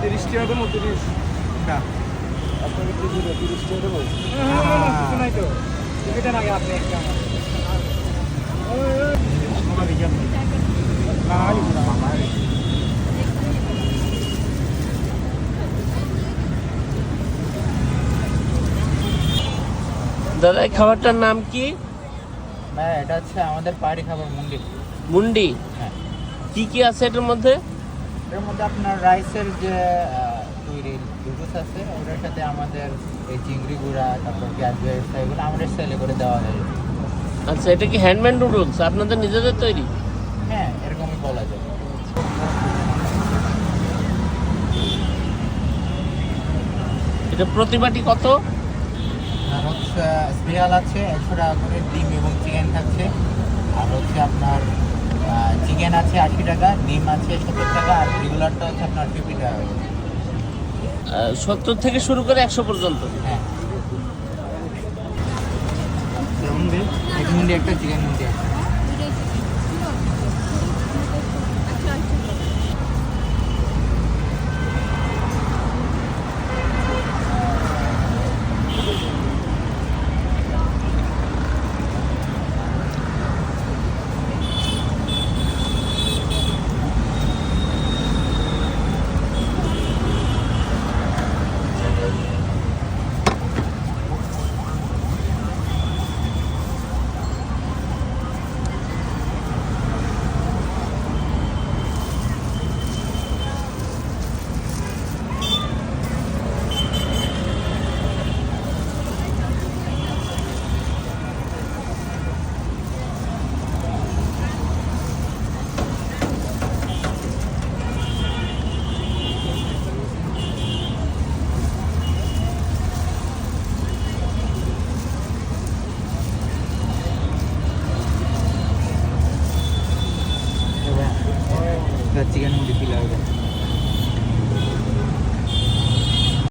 তিরিশ টাকা দেবো? তিরিশ আপনাকে তিরিশ তিরিশ কিছু নাই তো। টিকিটের আগে আপনি একটা দাদা এই খাবারটার নাম কি? ভাই এটা হচ্ছে আমাদের পাহাড়ি খাবার মুন্ডি। মুন্ডি? হ্যাঁ। কি কি আছে এটার মধ্যে? এর মধ্যে আপনার রাইসের যে তৈরি দুধুস আছে ওটার সাথে আমাদের এই চিংড়ি গুঁড়া তারপর পেঁয়াজ বেরেস্তা এগুলো আমাদের সেলে করে দেওয়া হয়। আচ্ছা এটা কি হ্যান্ডমেড নুডলস আপনাদের নিজেদের তৈরি? হ্যাঁ এরকমই বলা যায়। এটা প্রতিবাটি কত? আর হচ্ছে স্পেশাল আছে একশো টাকা করে ডিম এবং চিকেন থাকছে। চিকেন আছে আশি টাকা ডিম আছে সত্তর টাকা আর রেগুলারটা হচ্ছে আপনার ফিফটি টাকা। সত্তর থেকে শুরু করে একশো পর্যন্ত। হ্যাঁ। একটা চিকেন মুন্ডি একটা চিকেন মুন্ডি ফিল হবে